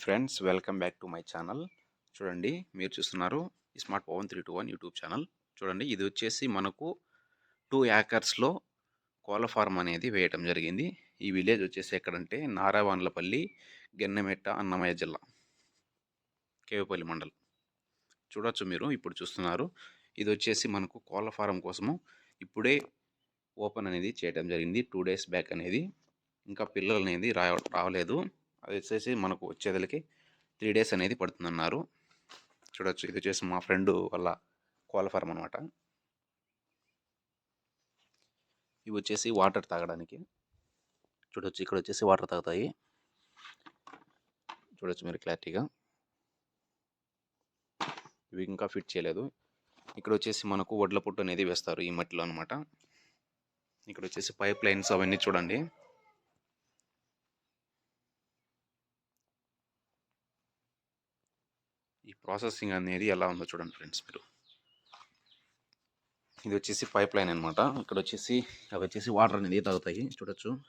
Friends welcome back to my channel. చూడండి మీరు చూస్తున్నారు smart Pavan three two one YouTube channel. చూడండి ఇది వచ్చేసి మనకు టూ యాకర్స్లో కోళ్ళ ఫార్మ్ అనేది వేయటం జరిగింది. ఈ విలేజ్ వచ్చేసి ఎక్కడంటే నారావాన్లపల్లి గెన్నమెట్ట అన్నమయ్య జిల్లా కేవపల్లి మండలం. చూడొచ్చు మీరు ఇప్పుడు చూస్తున్నారు. ఇది వచ్చేసి మనకు కోళ్ళ ఫారం కోసము ఇప్పుడే ఓపెన్ అనేది చేయడం జరిగింది. టూ డేస్ బ్యాక్ అనేది. ఇంకా పిల్లలు అనేది రా రావలేదు. అది వచ్చేసి మనకు వచ్చేదలకి త్రీ డేస్ అనేది పడుతుందన్నారు. చూడొచ్చు ఇది వచ్చేసి మా ఫ్రెండ్ వాళ్ళ కోళ్ళ ఫారం అనమాట ఇవి వచ్చేసి వాటర్ తాగడానికి. చూడొచ్చు ఇక్కడ వచ్చేసి వాటర్ తాగుతాయి. చూడొచ్చు మీరు క్లారిటీగా. ఇవి ఇంకా ఫిట్ చేయలేదు. ఇక్కడ వచ్చేసి మనకు వడ్ల పుట్టు అనేది వేస్తారు ఈ మట్టిలో అనమాట ఇక్కడ వచ్చేసి పైప్ లైన్స్ అవన్నీ చూడండి ఈ ప్రాసెసింగ్ అనేది ఎలా ఉందో చూడండి ఫ్రెండ్స్ మీరు. ఇది వచ్చేసి పైప్ లైన్ అనమాట ఇక్కడ వచ్చేసి అవి వచ్చేసి వాటర్ అనేది తాగుతాయి. చూడొచ్చు.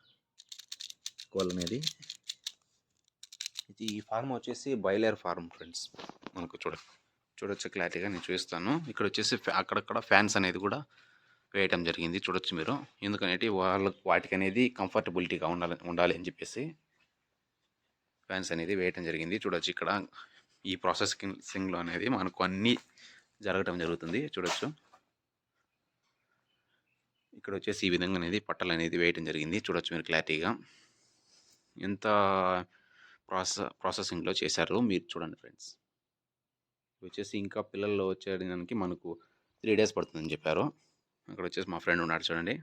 కోల్ అనేది. ఇది ఈ ఫార్మ్ వచ్చేసి బయలేర్ ఫార్మ్ ఫ్రెండ్స్. మనకు చూడ చూడొచ్చు క్లారిటీగా నేను చూపిస్తాను. ఇక్కడ వచ్చేసి ఫ్యా- అక్కడక్కడ ఫ్యాన్స్ అనేది కూడా వేయటం జరిగింది. చూడొచ్చు మీరు. ఎందుకనేటి వాళ్ళ వాటికి అనేది కంఫర్టబిలిటీగా ఉండాలి ఉండాలి అని చెప్పేసి ఫ్యాన్స్ అనేది వేయటం జరిగింది. చూడొచ్చు ఇక్కడ. ఈ ప్రాసెసింగ్లో అనేది మనకు అన్నీ జరగటం జరుగుతుంది. చూడొచ్చు. ఇక్కడ వచ్చేసి ఈ విధంగా అనేది పట్టలు అనేది వేయటం జరిగింది. చూడొచ్చు మీరు క్లారిటీగా. ఎంత ప్రాసెస్ ప్రాసెసింగ్లో చేశారు మీరు చూడండి ఫ్రెండ్స్. వచ్చేసి ఇంకా పిల్లల్లో వచ్చేయడానికి మనకు త్రీ డేస్ పడుతుందని చెప్పారు. అక్కడ వచ్చేసి మా ఫ్రెండ్ ఉన్నాడు చూడండి.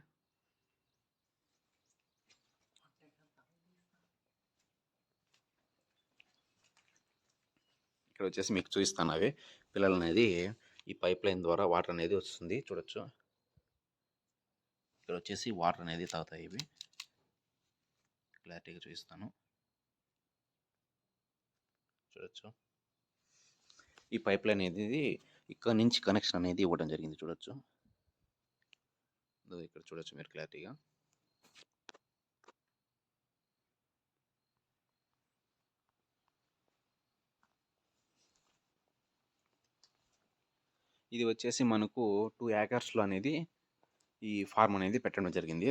ఇక్కడ వచ్చేసి మీకు చూపిస్తాను అవి. పిల్లలు అనేది ఈ పైప్ లైన్ ద్వారా వాటర్ అనేది వస్తుంది. చూడొచ్చు. ఇక్కడ వచ్చేసి వాటర్ అనేది తాగుతాయి ఇవి. క్లారిటీగా చూపిస్తాను. చూడొచ్చు. ఈ పైప్ లైన్ అనేది ఇక్కడ నుంచి కనెక్షన్ అనేది ఇవ్వడం జరిగింది. చూడొచ్చు. ఇక్కడ చూడొచ్చు మీరు క్లారిటీగా. ఇది వచ్చేసి మనకు టూ ఏకర్స్లో అనేది ఈ ఫార్మ్ అనేది పెట్టడం జరిగింది.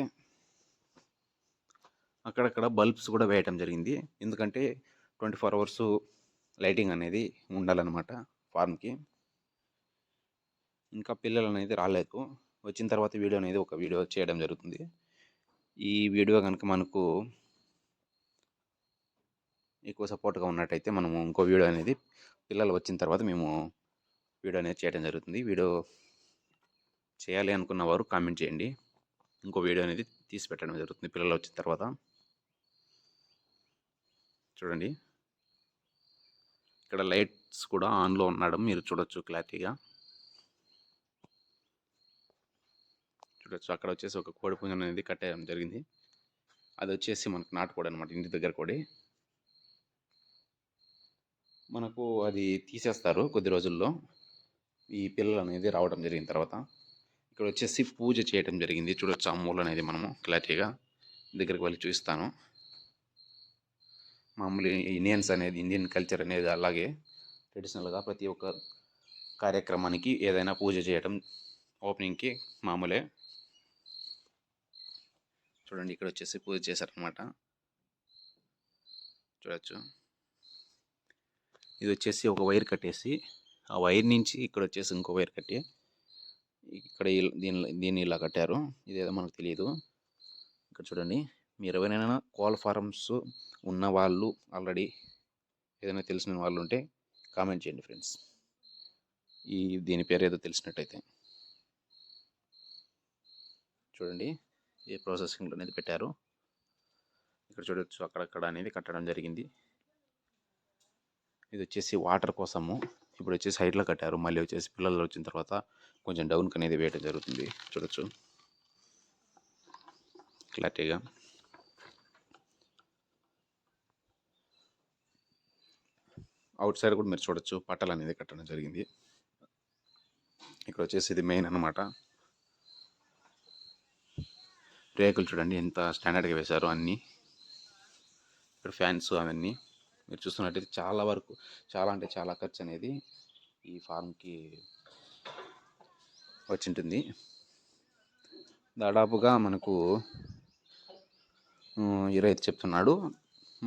అక్కడక్కడ బల్బ్స్ కూడా వేయటం జరిగింది. ఎందుకంటే ట్వంటీ ఫోర్ అవర్స్ లైటింగ్ అనేది ఉండాలన్నమాట ఫార్మ్కి. ఇంకా పిల్లలు అనేది రాలేదు వచ్చిన తర్వాత వీడియో అనేది ఒక వీడియో చేయడం జరుగుతుంది. ఈ వీడియో కనుక మనకు ఎక్కువ సపోర్ట్గా ఉన్నట్టయితే మనము ఇంకో వీడియో అనేది పిల్లలు వచ్చిన తర్వాత మేము వీడియో అనేది చేయడం జరుగుతుంది. వీడియో చేయాలి అనుకున్న వారు కామెంట్ చేయండి. ఇంకో వీడియో అనేది తీసి పెట్టడం జరుగుతుంది పిల్లలు వచ్చిన తర్వాత. చూడండి. ఇక్కడ లైట్స్ కూడా ఆన్లో ఉండడం మీరు చూడొచ్చు క్లారిటీగా. చూడొచ్చు. అక్కడ వచ్చేసి ఒక కోడి పుంజం అనేది కట్టేయడం జరిగింది. అది వచ్చేసి మనకు నాటుకోడి అనమాట ఇంటి దగ్గర కోడి. మనకు అది తీసేస్తారు కొద్ది రోజుల్లో. ఈ పిల్లలు అనేది రావడం జరిగిన తర్వాత ఇక్కడ వచ్చేసి పూజ చేయడం జరిగింది. చూడొచ్చు అమ్మూలు అనేది మనము క్లారిటీగా దగ్గరికి వెళ్ళి చూపిస్తాను మామూలు ఇండియన్స్ అనేది ఇండియన్ కల్చర్ అనేది అలాగే ట్రెడిషనల్గా ప్రతి ఒక్క కార్యక్రమానికి ఏదైనా పూజ చేయడం ఓపెనింగ్కి మామూలే. చూడండి ఇక్కడ వచ్చేసి పూజ చేశారనమాట చూడొచ్చు. ఇది వచ్చేసి ఒక వైర్ కట్టేసి ఆ వైర్ నుంచి ఇక్కడ వచ్చేసి ఇంకో వైర్ కట్టి ఇక్కడ దీని దీన్ని ఇలా కట్టారు. ఇదేదో మనకు తెలియదు ఇక్కడ చూడండి. మీరు ఎవరైనా కోల్ ఫారమ్స్ ఉన్న వాళ్ళు ఆల్రెడీ ఏదైనా తెలిసిన వాళ్ళు ఉంటే కామెంట్ చేయండి ఫ్రెండ్స్. ఈ దీని పేరు ఏదో తెలిసినట్టయితే. చూడండి. ఏ ప్రాసెసింగ్లో అనేది పెట్టారు. ఇక్కడ చూడొచ్చు అక్కడక్కడ అనేది కట్టడం జరిగింది. ఇది వచ్చేసి వాటర్ కోసము. ఇప్పుడు వచ్చి సైడ్లో కట్టారు. మళ్ళీ వచ్చేసి పిల్లలు వచ్చిన తర్వాత కొంచెం డౌన్కి అనేది వేయడం జరుగుతుంది. చూడొచ్చు. క్లారిటీగా. అవుట్ సైడ్ కూడా మీరు చూడొచ్చు. పట్టలు అనేది కట్టడం జరిగింది. ఇక్కడ వచ్చేసి ఇది మెయిన్ అన్నమాట. రేకులు చూడండి ఎంత స్టాండర్డ్గా వేశారు అన్నీ. ఇక్కడ ఫ్యాన్స్ అవన్నీ. మీరు చూస్తున్నట్టయితే చాలా వరకు చాలా అంటే చాలా ఖర్చు అనేది ఈ ఫార్మ్కి వచ్చింటుంది. దాదాపుగా మనకు ఇరవై ఐదు చెప్తున్నాడు.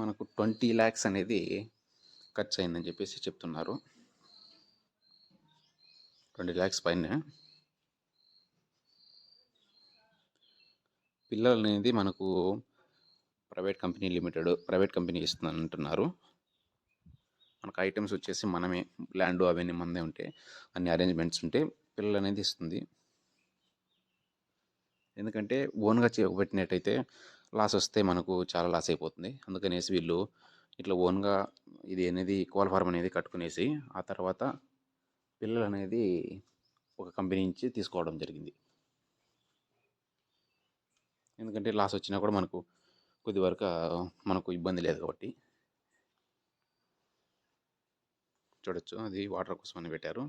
మనకు ట్వంటీ ల్యాక్స్ అనేది ఖర్చు అయిందని చెప్పేసి చెప్తున్నారు. ట్వంటీ ల్యాక్స్ పైన. పిల్లలు అనేది మనకు private company limited private company ఇస్తుందని అంటున్నారు మనకు ఐటమ్స్ వచ్చేసి మనమే ల్యాండ్ అవన్నీ మనదే ఉంటే అన్ని అరేంజ్మెంట్స్ ఉంటే పిల్లలు అనేది ఇస్తుంది. ఎందుకంటే ఓన్గా పెట్టినట్టయితే లాస్ వస్తే మనకు చాలా లాస్ అయిపోతుంది. అందుకనేసి వీళ్ళు ఇట్లా ఓన్గా ఇది అనేది కోల్ ఫార్మ్ అనేది కట్టుకునేసి ఆ తర్వాత పిల్లలు అనేది ఒక కంపెనీ నుంచి తీసుకోవడం జరిగింది. ఎందుకంటే లాస్ వచ్చినా కూడా మనకు కొద్ది వరకు మనకు ఇబ్బంది లేదు కాబట్టి. చూడొచ్చు. అది వాటర్ కోసం అని పెట్టారు.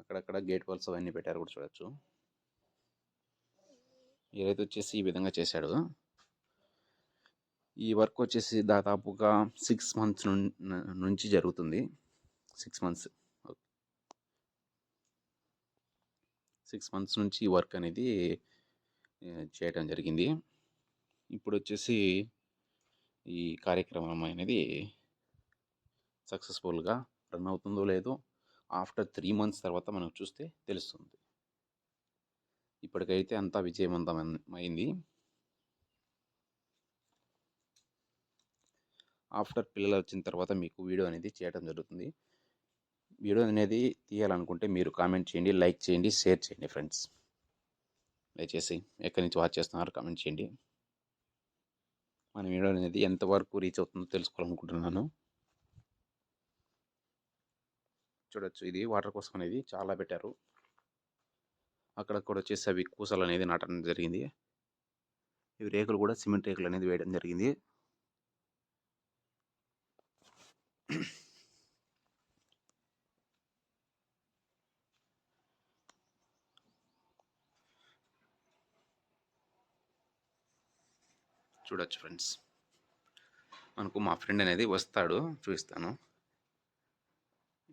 అక్కడక్కడ గేట్ వాల్స్ అవన్నీ పెట్టారు కూడా చూడొచ్చు. ఏదైతే వచ్చేసి ఈ విధంగా చేశాడు. ఈ వర్క్ వచ్చేసి దాదాపుగా సిక్స్ మంత్స్ నుంచి జరుగుతుంది. సిక్స్ మంత్స్ సిక్స్ మంత్స్ నుంచి ఈ వర్క్ అనేది చేయడం జరిగింది. ఇప్పుడు వచ్చేసి ఈ కార్యక్రమం అనేది సక్సెస్ఫుల్గా రన్ అవుతుందో లేదో ఆఫ్టర్ త్రీ మంత్స్ తర్వాత మనం చూస్తే తెలుస్తుంది. ఇప్పటికైతే అంతా విజయవంతమైంది. ఆఫ్టర్ పిల్లలు వచ్చిన తర్వాత మీకు వీడియో అనేది చేయడం జరుగుతుంది. వీడియో అనేది తీయాలనుకుంటే మీరు కామెంట్ చేయండి లైక్ చేయండి షేర్ చేయండి ఫ్రెండ్స్. దయచేసి ఎక్కడి నుంచి వాచ్ చేస్తున్నారు కామెంట్ చేయండి. మన వీడియో అనేది ఎంతవరకు రీచ్ అవుతుందో తెలుసుకోవాలనుకుంటున్నాను. చూడొచ్చు ఇది వాటర్ కోసం అనేది చాలా పెట్టారు. అక్కడక్కడ వచ్చేసి అవి కూసలు అనేది నాటడం జరిగింది. ఇవి రేకులు కూడా సిమెంట్ రేకులు అనేది వేయడం జరిగింది. చూడొచ్చు ఫ్రెండ్స్. మనకు మా ఫ్రెండ్ అనేది వస్తాడు చూపిస్తాను.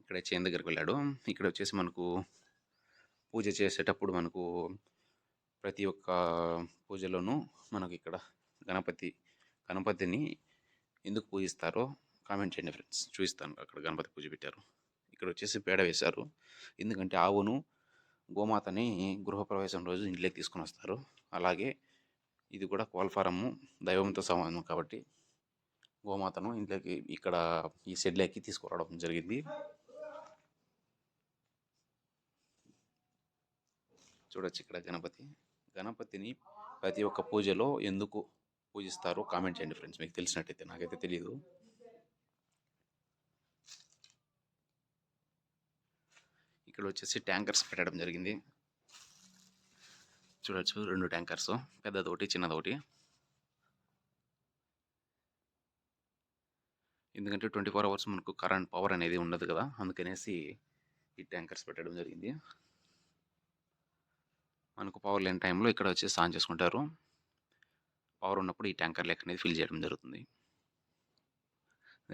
ఇక్కడ చేన్ దగ్గరికి వెళ్ళాడు. ఇక్కడ వచ్చేసి మనకు పూజ చేసేటప్పుడు మనకు ప్రతి ఒక్క పూజలోనూ మనకు ఇక్కడ గణపతి గణపతిని ఎందుకు పూజిస్తారో కామెంట్ చేయండి ఫ్రెండ్స్. చూపిస్తాను అక్కడ గణపతి పూజ పెట్టారు. ఇక్కడ వచ్చేసి పేడ వేశారు. ఎందుకంటే ఆవును గోమాతని గృహప్రవేశం రోజు ఇంట్లోకి తీసుకొని వస్తారు. అలాగే ఇది కూడా కోల్ఫారము దైవంతో సమానం కాబట్టి గోమాతను ఇంట్లోకి ఇక్కడ ఈ షెడ్లోకి తీసుకురావడం జరిగింది. చూడొచ్చు ఇక్కడ గణపతి. గణపతిని ప్రతి ఒక్క పూజలో ఎందుకు పూజిస్తారో కామెంట్ చేయండి ఫ్రెండ్స్. మీకు తెలిసినట్టయితే నాకైతే తెలియదు ఇక్కడ వచ్చేసి ట్యాంకర్స్ పెట్టడం జరిగింది. చూడొచ్చు. రెండు ట్యాంకర్స్. పెద్దదొకటి చిన్నదొకటి. ఎందుకంటే ట్వంటీ ఫోర్ అవర్స్ మనకు కరెంట్ పవర్ అనేది ఉండదు కదా. అందుకనేసి ఈ ట్యాంకర్స్ పెట్టడం జరిగింది. మనకు పవర్ లేని టైంలో ఇక్కడ వచ్చి ఆన్ చేసుకుంటారు. పవర్ ఉన్నప్పుడు ఈ ట్యాంకర్ లెక్క అనేది ఫిల్ చేయడం జరుగుతుంది.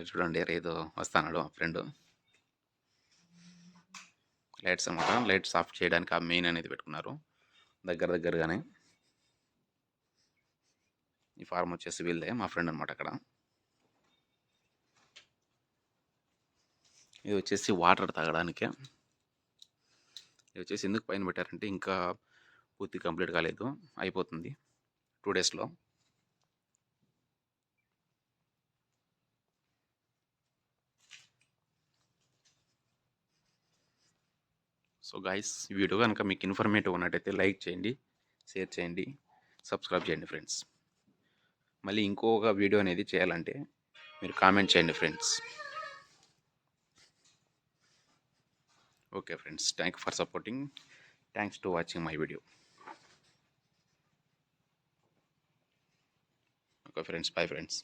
చూడండి ఏదో వస్తానాడు మా ఫ్రెండ్. లైట్స్ అన్నమాట. లైట్స్ ఆఫ్ చేయడానికి ఆ మెయిన్ అనేది పెట్టుకున్నారు. దగ్గర దగ్గరగానే. ఈ ఫార్మ్ వచ్చేసి వీళ్ళే మా ఫ్రెండ్ అనమాట అక్కడ. ఇది వచ్చేసి వాటర్ తాగడానికే. ఇది వచ్చేసి ఎందుకు పైన పెట్టారంటే ఇంకా పూర్తి కంప్లీట్ కాలేదు అయిపోతుంది. టూ డేస్లో. సో గాయస్ ఈ వీడియో కనుక మీకు ఇన్ఫర్మేటివ్ ఉన్నట్టయితే లైక్ చేయండి షేర్ చేయండి సబ్స్క్రైబ్ చేయండి ఫ్రెండ్స్. మళ్ళీ ఇంకొక వీడియో అనేది చేయాలంటే మీరు కామెంట్ చేయండి friends. Okay friends thank for supporting. Thanks to watching my video. Okay friends bye friends.